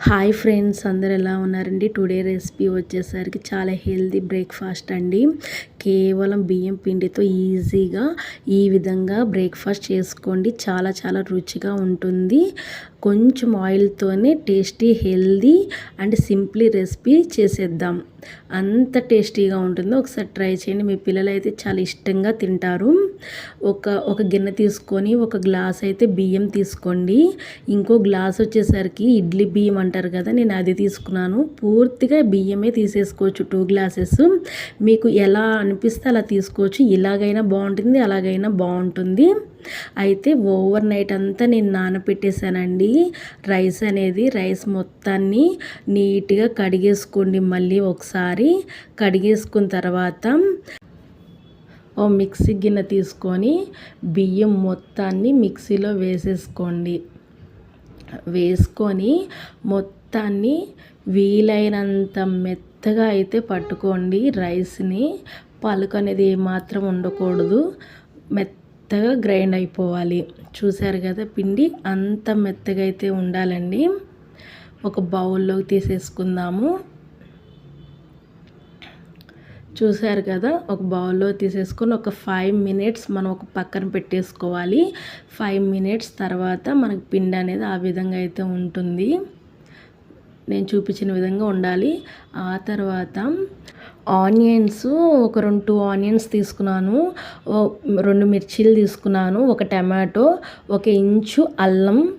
Hi friends అందరు ఎలా ఉన్నారండి? టుడే రెసిపీ వచ్చేసరికి చాలా హెల్తీ బ్రేక్ఫాస్ట్ అండి. కేవలం బియ్యం పిండితో ఈజీగా ఈ విధంగా బ్రేక్ఫాస్ట్ చేసుకోండి. చాలా చాలా రుచిగా ఉంటుంది. కొంచెం ఆయిల్తోనే tasty healthy and simply recipe చేసేద్దాం. అంత టేస్టీగా ఉంటుంది ఒకసారి ట్రై చేయండి. మీ పిల్లలు అయితే చాలా ఇష్టంగా తింటారు. ఒక ఒక గిన్నె తీసుకొని ఒక గ్లాస్ అయితే బియ్యం తీసుకోండి. ఇంకో గ్లాస్ వచ్చేసరికి ఇడ్లీ బియ్యం అంటారు కదా నేను అది తీసుకున్నాను. పూర్తిగా బియ్యమే తీసేసుకోవచ్చు టూ గ్లాసెస్. మీకు ఎలా అనిపిస్తే అలా తీసుకోవచ్చు. ఇలాగైనా బాగుంటుంది అలాగైనా బాగుంటుంది. అయితే ఓవర్ నైట్ అంతా నేను నానపెట్టేశానండి. రైస్ అనేది రైస్ మొత్తాన్ని నీట్గా కడిగేసుకోండి మళ్ళీ ఒకసారి. కడిగేసుకున్న తర్వాత ఓ మిక్సీ గిన్నె తీసుకొని బియ్యం మొత్తాన్ని మిక్సీలో వేసేసుకోండి. వేసుకొని మొత్తాన్ని వీలైనంత మెత్తగా అయితే పట్టుకోండి రైస్ని. పలుకు అనేది ఏమాత్రం ఉండకూడదు. మెత్తగా గ్రైండ్ అయిపోవాలి. చూసారు కదా పిండి? అంత మెత్తగా అయితే ఉండాలండి. ఒక బౌల్లోకి తీసేసుకుందాము. చూసారు కదా? ఒక బౌల్లో తీసేసుకొని ఒక ఫైవ్ మినిట్స్ మనం ఒక పక్కన పెట్టేసుకోవాలి. ఫైవ్ మినిట్స్ తర్వాత మనకు పిండి అనేది ఆ విధంగా అయితే ఉంటుంది. నేను చూపించిన విధంగా ఉండాలి. ఆ తర్వాత ఆనియన్స్ ఒక రెండు టూ ఆనియన్స్ తీసుకున్నాను. రెండు మిర్చీలు తీసుకున్నాను ఒక టమాటో ఒక ఇంచు అల్లం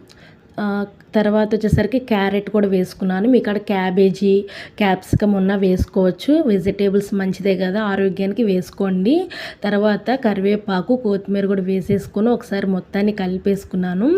తర్వాత వచ్చేసరికి క్యారెట్ కూడా వేసుకున్నాను. మీ కాడ క్యాబేజీ క్యాప్సికమ్ ఉన్న వేసుకోవచ్చు. వెజిటేబుల్స్ మంచిదే కదా ఆరోగ్యానికి వేసుకోండి. తర్వాత కరివేపాకు కొత్తిమీర కూడా వేసేసుకొని ఒకసారి మొత్తాన్ని కలిపేసుకున్నాను.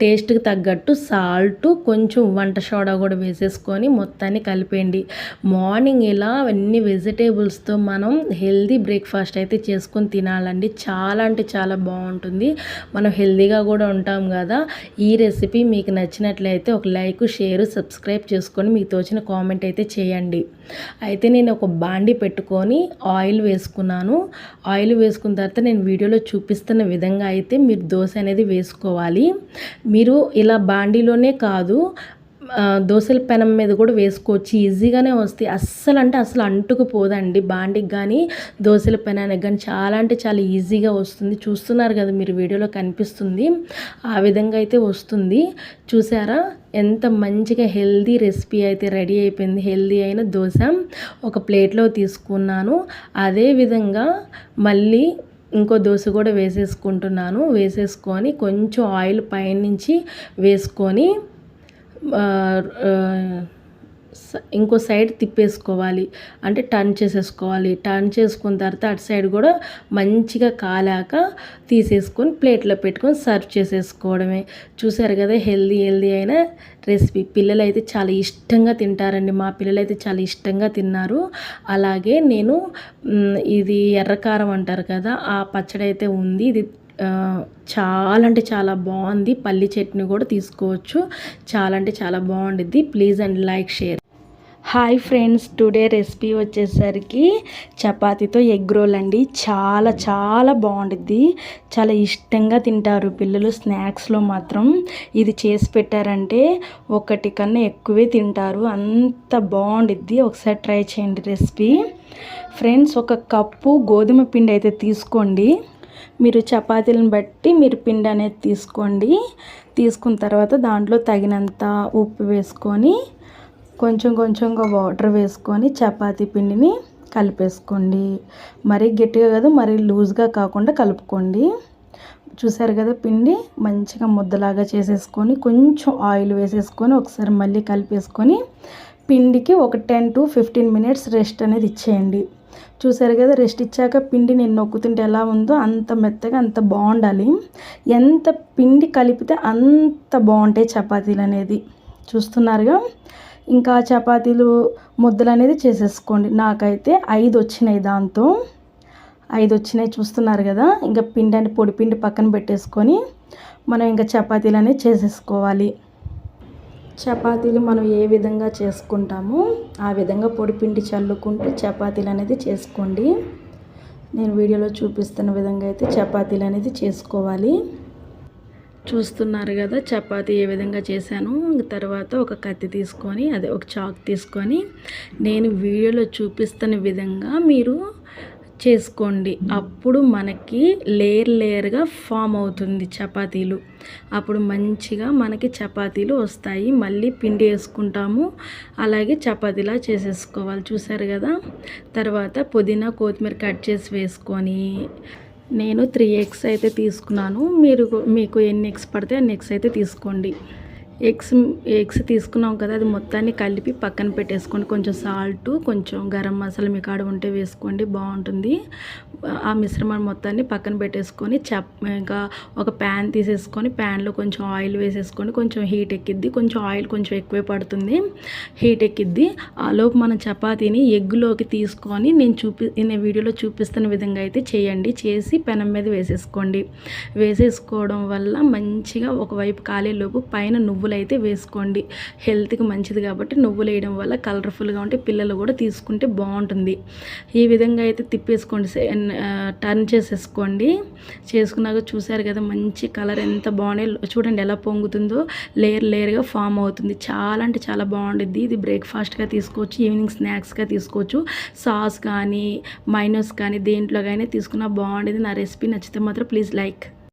టేస్ట్కి తగ్గట్టు సాల్ట్ కొంచెం వంట సోడా కూడా వేసేసుకొని మొత్తాన్ని కలిపేయండి. మార్నింగ్ ఇలా అన్ని వెజిటేబుల్స్తో మనం హెల్దీ బ్రేక్ఫాస్ట్ అయితే చేసుకొని తినాలండి. చాలా అంటే చాలా బాగుంటుంది. మనం హెల్దీగా కూడా ఉంటాం కదా. ఈ రెసిపీ మీకు నచ్చిన నచ్చినట్లయితే ఒక లైక్ షేర్ సబ్స్క్రైబ్ చేసుకొని మీకు తోచిన కామెంట్ అయితే చేయండి. అయితే నేను ఒక బాండి పెట్టుకొని ఆయిల్ వేసుకున్నాను. ఆయిల్ వేసుకున్న తర్వాత నేను వీడియోలో చూపిస్తున్న విధంగా అయితే మీరు దోశ అనేది వేసుకోవాలి. మీరు ఇలా బాండీలోనే కాదు దోశల పెనం మీద కూడా వేసుకోవచ్చు. ఈజీగానే వస్తాయి. అస్సలు అంటే అసలు అంటుకుపోదండి. బాండికి కానీ దోశల పెనానికి కానీ చాలా అంటే చాలా ఈజీగా వస్తుంది. చూస్తున్నారు కదా మీరు వీడియోలో కనిపిస్తుంది. ఆ విధంగా అయితే వస్తుంది. చూసారా? ఎంత మంచిగా హెల్దీ రెసిపీ అయితే రెడీ అయిపోయింది. హెల్దీ అయిన దోశ ఒక ప్లేట్లో తీసుకున్నాను. అదే విధంగా మళ్ళీ ఇంకో దోశ కూడా వేసేసుకుంటున్నాను. వేసేసుకొని కొంచెం ఆయిల్ పైనుంచి వేసుకొని ఇంకో సైడ్ తిప్పేసుకోవాలి. అంటే టర్న్ చేసేసుకోవాలి. టర్న్ చేసుకున్న తర్వాత అటు సైడ్ కూడా మంచిగా కాలాక తీసేసుకొని ప్లేట్లో పెట్టుకొని సర్వ్ చేసేసుకోవడమే. చూసారు కదా హెల్దీ హెల్దీ అయిన రెసిపీ. పిల్లలు అయితే చాలా ఇష్టంగా తింటారండి. మా పిల్లలు అయితే చాలా ఇష్టంగా తిన్నారు. అలాగే నేను ఇది ఎర్రకారం అంటారు కదా ఆ పచ్చడి అయితే ఉంది. ఇది చాలా అంటే చాలా బాగుంది. పల్లి చట్నీ కూడా తీసుకోవచ్చు. చాలా అంటే చాలా బాగుండిద్ది. Please and like share. Hi friends today recipe వచ్చేసరికి చపాతీతో ఎగ్ రోల్ అండి. చాలా చాలా బాగుంటుంది చాలా ఇష్టంగా తింటారు పిల్లలు స్నాక్స్లో మాత్రం. ఇది చేసి పెట్టారంటే ఒకటి కన్నా ఎక్కువే తింటారు. అంత బాగుండిద్ది. ఒకసారి ట్రై చేయండి రెసిపీ. ఫ్రెండ్స్ ఒక కప్పు గోధుమ పిండి అయితే తీసుకోండి. మీరు చపాతీలను బట్టి మీరు పిండి అనేది తీసుకోండి. తీసుకున్న తర్వాత దాంట్లో తగినంత ఉప్పు వేసుకొని కొంచెం కొంచెంగా వాటర్ వేసుకొని చపాతీ పిండిని కలిపేసుకోండి. మరీ గట్టిగా కాదు మరీ లూజ్గా కాకుండా కలుపుకోండి. చూసారు కదా పిండి? మంచిగా ముద్దలాగా చేసేసుకొని కొంచెం ఆయిల్ వేసేసుకొని ఒకసారి మళ్ళీ కలిపేసుకొని పిండికి ఒక ten to fifteen minutes rest అనేది ఇచ్చేయండి. చూసారు కదా రెస్ట్ ఇచ్చాక పిండి నేను నొక్కుతుంటే ఎలా ఉందో అంత మెత్తగా అంత బాగుండాలి. ఎంత పిండి కలిపితే అంత బాగుంటాయి చపాతీలు అనేది. చూస్తున్నారుగా? ఇంకా చపాతీలు ముద్దలు అనేది చేసేసుకోండి. నాకైతే ఐదు వచ్చినాయి దాంతో. ఐదు వచ్చినాయి చూస్తున్నారు కదా ఇంకా పిండి అంటే పొడి పిండి పక్కన పెట్టేసుకొని మనం ఇంకా చపాతీలు అనేది చేసేసుకోవాలి. చపాతీలు మనం ఏ విధంగా చేసుకుంటామో ఆ విధంగా పొడిపిండి చల్లుకుంటూ చపాతీలు అనేది చేసుకోండి. నేను వీడియోలో చూపిస్తున్న విధంగా అయితే చపాతీలు అనేది చేసుకోవాలి. చూస్తున్నారు కదా చపాతీ ఏ విధంగా చేశాను. తర్వాత ఒక కత్తి తీసుకొని అదే ఒక చాక్ తీసుకొని నేను వీడియోలో చూపిస్తున్న విధంగా మీరు చేసుకోండి. అప్పుడు మనకి లేయర్ లేయర్గా ఫామ్ అవుతుంది చపాతీలు. అప్పుడు మంచిగా మనకి చపాతీలు వస్తాయి. మళ్ళీ పిండి వేసుకుంటాము. అలాగే చపాతీలా చేసేసుకోవాలి. చూసారు కదా? తర్వాత పుదీనా కొత్తిమీర కట్ చేసి వేసుకొని నేను త్రీ ఎగ్స్ అయితే తీసుకున్నాను. మీరు మీకు ఎన్ని ఎగ్స్ పడితే అన్ని ఎగ్స్ అయితే తీసుకోండి. ఎగ్స్ ఎగ్స్ తీసుకున్నాం కదా అది మొత్తాన్ని కలిపి పక్కన పెట్టేసుకోండి. కొంచెం సాల్ట్ కొంచెం గరం మసాలా మీ కాడ ఉంటే వేసుకోండి బాగుంటుంది. ఆ మిశ్రమాన్ని మొత్తాన్ని పక్కన పెట్టేసుకొని చప్ ఇంకా ఒక ప్యాన్ తీసేసుకొని ప్యాన్లో కొంచెం ఆయిల్ వేసేసుకొని కొంచెం హీట్ ఎక్కిద్ది కొంచెం ఆయిల్ కొంచెం ఎక్కువే పడుతుంది. హీట్ ఎక్కిద్ది. ఆ లోపు మనం చపాతీని ఎగ్గులోకి తీసుకొని నేను చూపి నేను వీడియోలో చూపిస్తున్న విధంగా అయితే చేయండి. చేసి పెనం మీద వేసేసుకోండి. వేసేసుకోవడం వల్ల మంచిగా ఒకవైపు కాలేలోపు పైన నువ్వు నువ్వులు అయితే వేసుకోండి. హెల్త్కి మంచిది కాబట్టి నువ్వులు వేయడం వల్ల కలర్ఫుల్గా ఉంటే పిల్లలు కూడా తీసుకుంటే బాగుంటుంది. ఈ విధంగా అయితే తిప్పేసుకోండి. టర్న్ చేసేసుకోండి. చేసుకున్నాక చూసారు కదా మంచి కలర్ ఎంత బాగున్నాయి. చూడండి ఎలా పొంగుతుందో. లేయర్ లేయర్గా ఫామ్ అవుతుంది. చాలా అంటే చాలా బాగుంటుంది ఇది బ్రేక్ఫాస్ట్గా తీసుకోవచ్చు. ఈవినింగ్ స్నాక్స్గా తీసుకోవచ్చు. సాస్ కానీ మైనస్ కానీ దేంట్లో కానీ తీసుకున్నా బాగుండేది నా రెసిపీ నచ్చితే మాత్రం ప్లీజ్ లైక్.